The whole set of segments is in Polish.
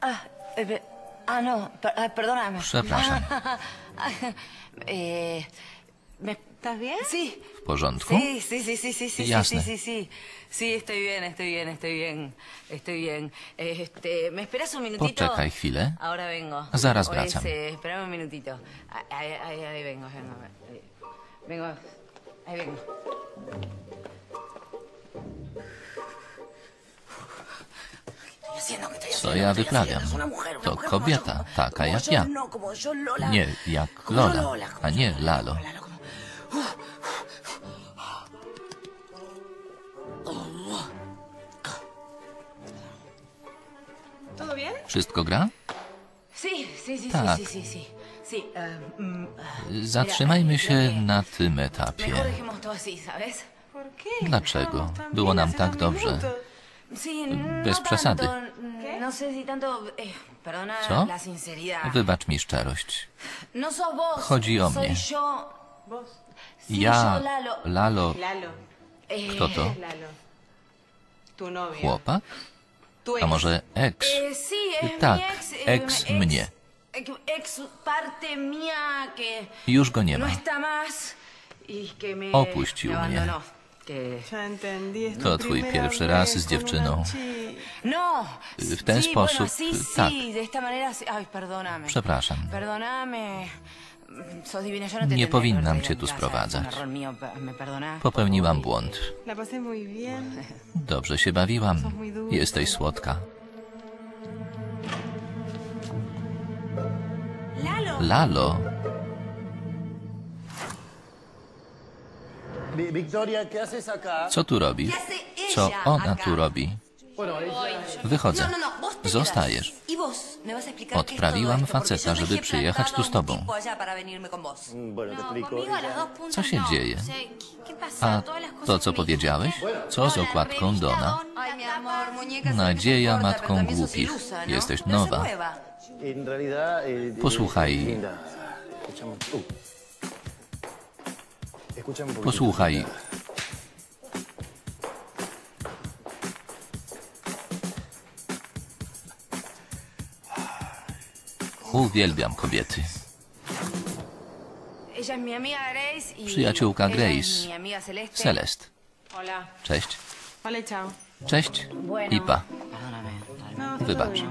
Ah, eh, ah, no, per- ah, perdóname. Przepraszam. eh, me- ¿Estás bien? sí. W porządku? Sí, sí, sí, sí, sí, sí, sí, Jasne. sí, sí, sí. Sí, estoy bien, estoy bien, estoy bien, estoy bien. Este, ¿me esperas un minutito? Poczekaj chwilę. Ahora vengo. Zaraz O wracam. es, eh, espérame un minutito. Ahí, ahí, ahí vengo, vengo. ahí- Vengo, ahí vengo. Co haciendo? ja ¿Qué estoy wyprawiam? To kobieta, taka jak ja. No. Nie jak Lola, a nie. Lalo. Wszystko gra? Tak. Zatrzymajmy się na tym etapie. Dlaczego? Było bien nam tak dobrze. Sí, Bez no przesady. mm, No eh, Co? Wybacz mi szczerość. No. Chodzi o mnie. Ja, Lalo. Eh, kto to? Chłopak? A może ex? Eh, Tak, ex mnie. Już go nie no ma. y Opuścił mnie. To twój pierwszy raz z dziewczyną. No. W ten sposób, sí, tak. Przepraszam. No Nie powinnam cię tu sprowadzać. Popełniłam błąd. Dobrze się bawiłam. Jesteś słodka. Lalo. Co tu robisz? ¿Qué hace ella Co ona tu robi? Wychodzę. No, no, no, Zostajesz. Odprawiłam faceta, żeby przyjechać tu z tobą. Mm, Co się dzieje? O sea, ¿qué- ¿Qué pasa? A to, co powiedziałeś? Co z okładką Dona? Nadzieja matką głupich. Jesteś No nowa. eh, eh, Posłuchaj. Posłuchaj. Uwielbiam kobiety. Y Przyjaciółka Grace. Celest. Cześć. Cześć. Ipa. No, Wybacz.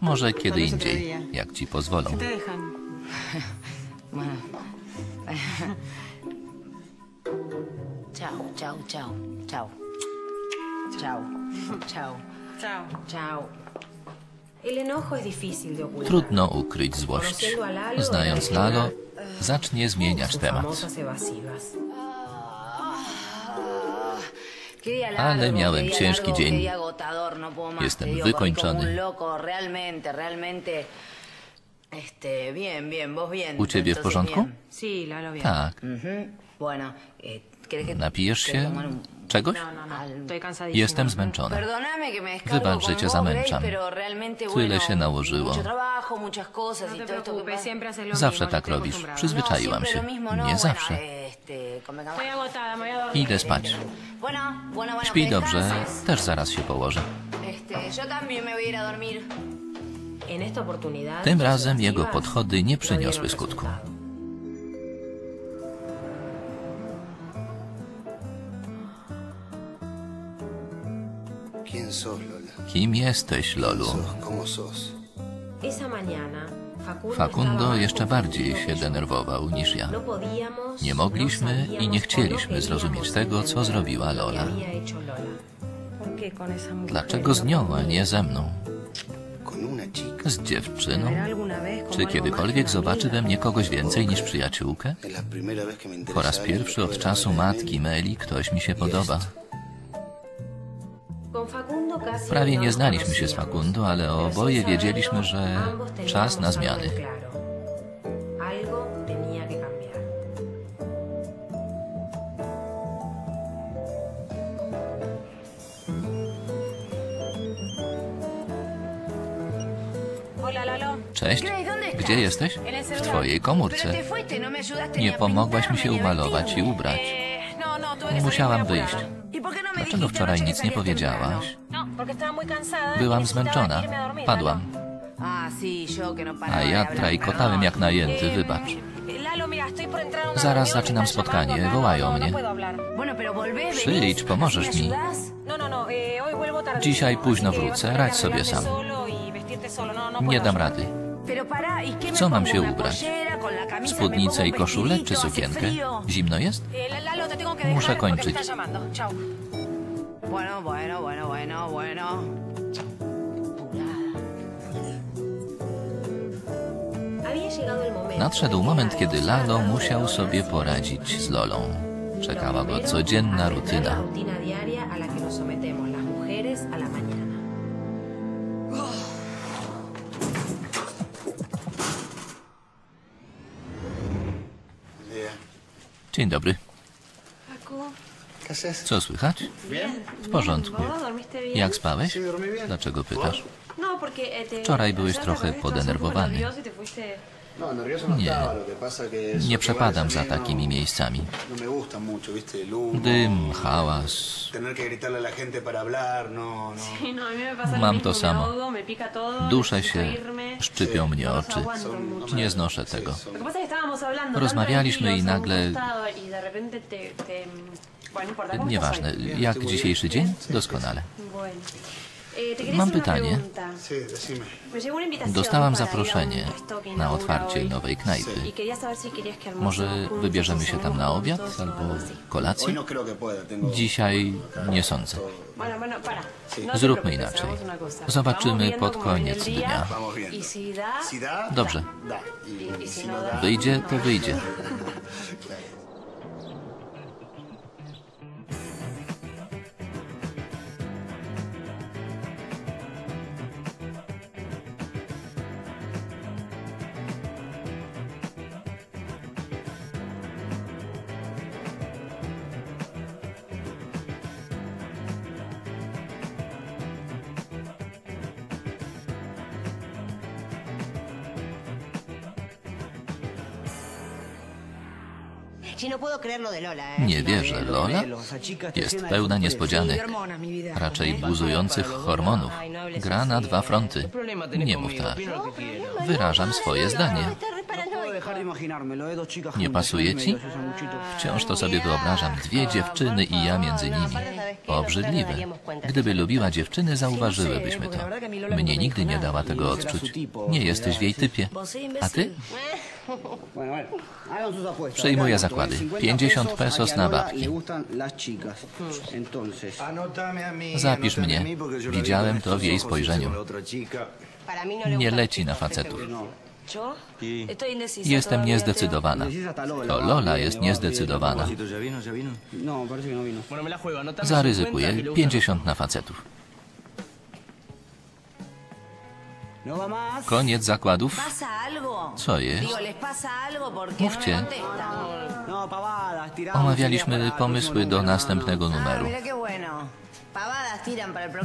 Może kiedy indziej, jak ci pozwolą. chao. El enojo es difícil de ocultar. Trudno ukryć złość. Znając Lalo, zacznie zmieniać temat. Ale miałem ciężki dzień. Jestem wykończony. U ciebie w porządku? Tak. Ujú. Bueno, eh, ¿querés que Napijesz się czegoś? No, no, no. Jestem descargo Wybacz, że cię zamęczam. Tyle się nałożyło. Y Zawsze tak robisz. Przyzwyczaiłam się. Nie zawsze. Idę spać. Śpij dobrze, też zaraz się położę. Tym razem jego podchody nie przyniosły skutku. Kim jesteś, Lolu? ¿Sos? ¿Cómo sos? Esa mañana, Facundo, jeszcze bardziej się denerwował niż ja. No Nie no mogliśmy i nie chcieliśmy zrozumieć tego, co zrobiła Lola. Dlaczego z nią, a nie ze mną? Z dziewczyną? ¿Verá alguna vez como Czy kiedykolwiek zobaczy we mnie kogoś więcej niż przyjaciółkę? Po raz pierwszy od czasu matki Meli. Meli ktoś mi się podoba. Prawie nie znaliśmy się z Facundo, ale oboje wiedzieliśmy, że czas na zmiany. Cześć, gdzie jesteś? W twojej komórce. Nie pomogłaś mi się umalować i ubrać. Musiałam wyjść. Dlaczego wczoraj nic nie powiedziałaś? No, y Byłam zmęczona. dormir, Padłam. Ah, no A ja trajkotałem jak najęty, wybacz. A una Zaraz zaczynam spotkanie, wołają no, no mnie. Przyjdź, pomożesz ¿así me mi. No, no, no, eh. Dzisiaj późno wrócę, radź sobie sam. Nie dam rady. ¿y Co mam się ubrać? Spódnicę i koszulę czy sukienkę? Zimno jest? Eh, Muszę kończyć. Bueno, bueno, bueno, bueno, bueno. Nadszedł moment, kiedy Lalo musiał sobie poradzić z Lolą. Czekała go codzienna rutyna. rutina diaria Co słychać? W porządku. Jak spałeś? Dlaczego pytasz? No, te... Wczoraj byłeś trochę podenerwowany. y. No, no Nie. Nie przepadam za takimi miejscami. Dym, hałas. Mam to samo. Duszę się, szczypią mnie oczy. Nie znoszę tego. Rozmawialiśmy i nagle- costado y de repente te, te... Bueno, no importa, ¿cómo Nieważne. Jak dzisiejszy dzień? Doskonale. Mam pytanie. Dostałam zaproszenie na otwarcie nowej knajpy. Może wybierzemy się tam na obiad albo kolację? Dzisiaj nie sądzę. Zróbmy inaczej. Zobaczymy pod koniec dnia. Dobrze. Wyjdzie, to wyjdzie. Nie wierzę, Lola jest pełna niespodzianek, raczej buzujących hormonów. Gra na dwa fronty. Nie mów tak. Wyrażam swoje zdanie. Nie pasuje ci? Wciąż to sobie wyobrażam. Dwie dziewczyny i ja między nimi. Obrzydliwe. Gdyby lubiła dziewczyny, zauważyłybyśmy to. Mnie nigdy nie dała tego odczuć. Nie jesteś w jej typie. A ty? Przejmuję zakłady. 50 pesos na babki. Zapisz mnie. Widziałem to w jej spojrzeniu. No Nie leci na facetów. Jestem niezdecydowana. To Lola jest niezdecydowana. Zaryzykuję 50 na facetów. Koniec zakładów. Co jest? No Mówcie. contestan. Omawialiśmy pomysły do następnego Ah, numeru.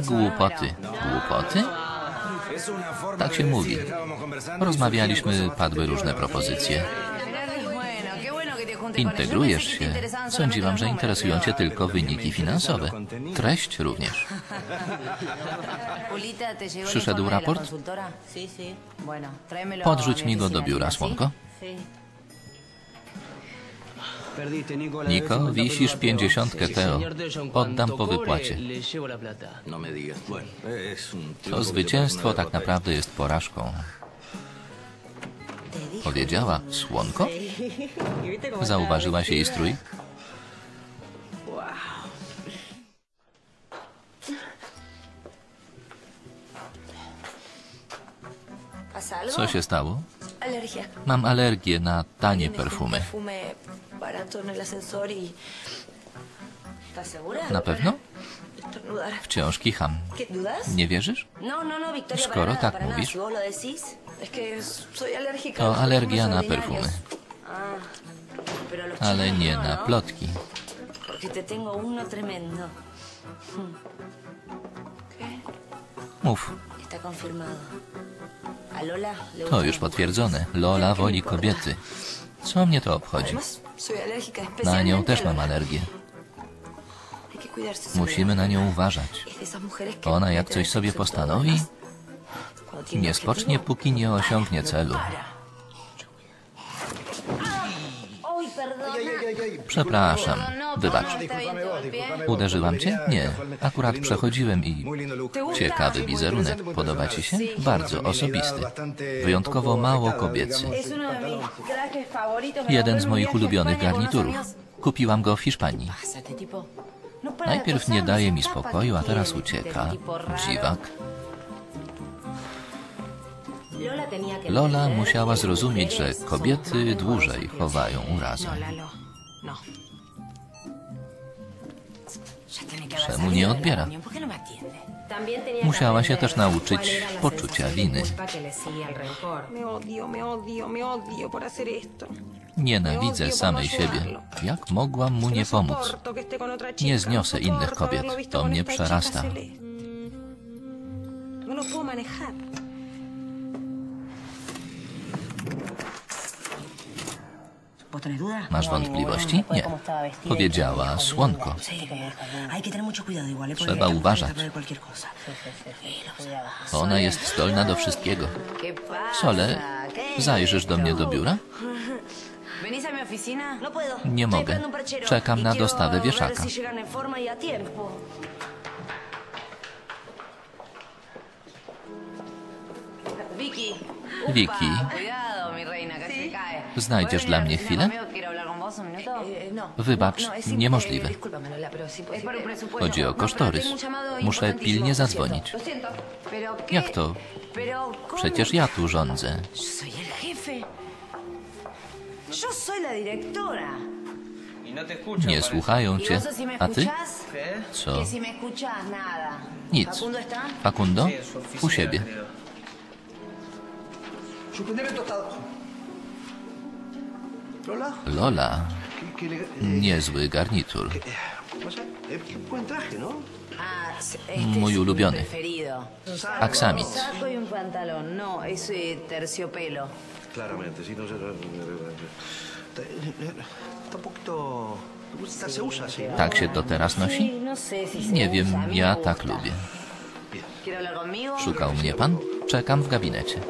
Głupoty. Głupoty? Tak się mówi. Rozmawialiśmy, padły różne propozycje. Integrujesz się. Sądziłam, że interesują Cię tylko wyniki finansowe. Treść również. números. Julita, ¿te llegó el Przyszedł raport? Podrzuć mi go do biura, słonko. Niko, wisisz pięćdziesiątkę, Teo. Oddam po wypłacie. To zwycięstwo tak naprawdę jest porażką. Powiedziała słonko? Zauważyłaś jej strój? Co się stało? Mam alergię na tanie perfumy. Na pewno? Wciąż kicham. Nie wierzysz? Skoro tak mówisz. To alergia na perfumy, Ah, ale nie no, na ¿no? plotki. Mów, to już potwierdzone. Lola woli kobiety. Co mnie to obchodzi? Na nią też mam alergię. Musimy na nią uważać. Ona jak meten coś sobie postanowi, Nie spocznie, póki nie osiągnie celu. Przepraszam, wybacz. Uderzyłam cię? Nie. Akurat przechodziłem i... Ciekawy wizerunek. Podoba ci się? Bardzo osobisty. Wyjątkowo mało kobiecy. Jeden z moich ulubionych garniturów. Kupiłam go w Hiszpanii. Najpierw nie daje mi spokoju, a teraz ucieka. Dziwak. Lola musiała zrozumieć, że kobiety dłużej chowają urazę. No. Czemu nie odbiera? Musiała się też nauczyć poczucia winy. Nienawidzę samej siebie. Jak mogłam mu nie pomóc? Nie no zniosę innych kobiet. To mnie przerasta. Masz wątpliwości? Nie. Powiedziała słonko. Trzeba uważać. Ona jest zdolna do wszystkiego. Sole, zajrzysz do mnie do biura? No. Nie mogę. Czekam Y na dostawę wieszaka. y. Vicky. Cae. ¿Znajdziesz ¿Puedes dla mnie chwilę? no. wybacz, No, niemożliwe. Chodzi o No, kosztorys. Muszę pilnie zadzwonić. Jak to? Przecież ja tu rządzę. Directora. Nie słuchają ¿Y cię. si me A ty? Co? Nic. Facundo? U siebie. Lola, elega- niezły garnitur. Eh, buen traje, no? Ah, Mój ulubiony. Aksamit. Y. No, eh, no. Tak się to teraz nosi? no Nie wiem, ja tak lubię. Szukał mnie pan? Czekam w gabinecie.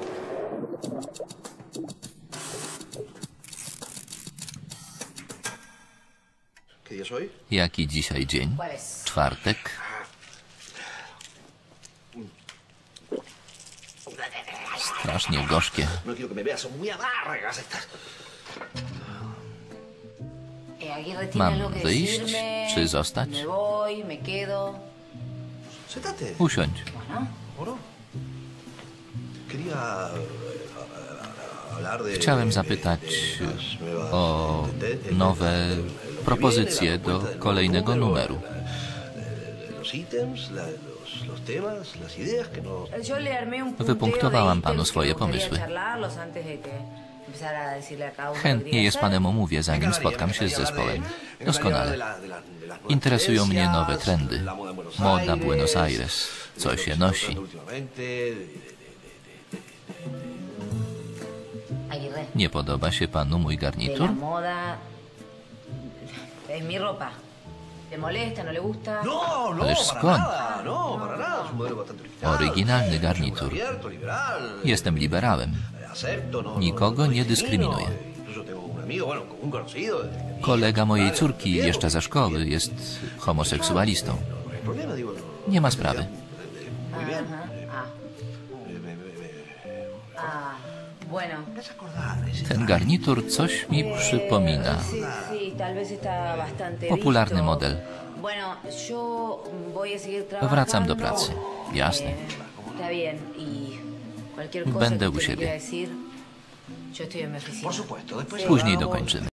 Jaki dzisiaj dzień? Czwartek. Strasznie gorzkie. No Mam wyjść, czy zostać? Usiądź. Eh. Chciałem zapytać o tenden- nowe propozycje do kolejnego numeru. Wypunktowałam panu swoje pomysły. Chętnie je z panem omówię, zanim spotkam się z zespołem. Doskonale. Interesują mnie nowe trendy. Moda Buenos Aires. Co się nosi. Nie podoba się panu mój garnitur? Es mi ropa. ¿Le molesta, no le gusta? No, no, Ależ para skąd? nada, no, para nada. Es un modelo bastante original. Oryginalny garnitur. abierto, liberal. Jestem liberałem. Acepto, no, Nikogo no, nie no dyskryminuję. discrimino. Incluso tengo un amigo, bueno, un conocido. desde que Kolega mojej córki jeszcze ze szkoły jest homoseksualistą. No hay problema, digo, no. Nie ma sprawy. Muy bien. Ajá. Ah, Me, me, me, me- ah, Ten garnitur coś mi przypomina. Popularny model. Wracam do pracy. Jasne. Eh. Y Będę u siebie. Później dokończymy.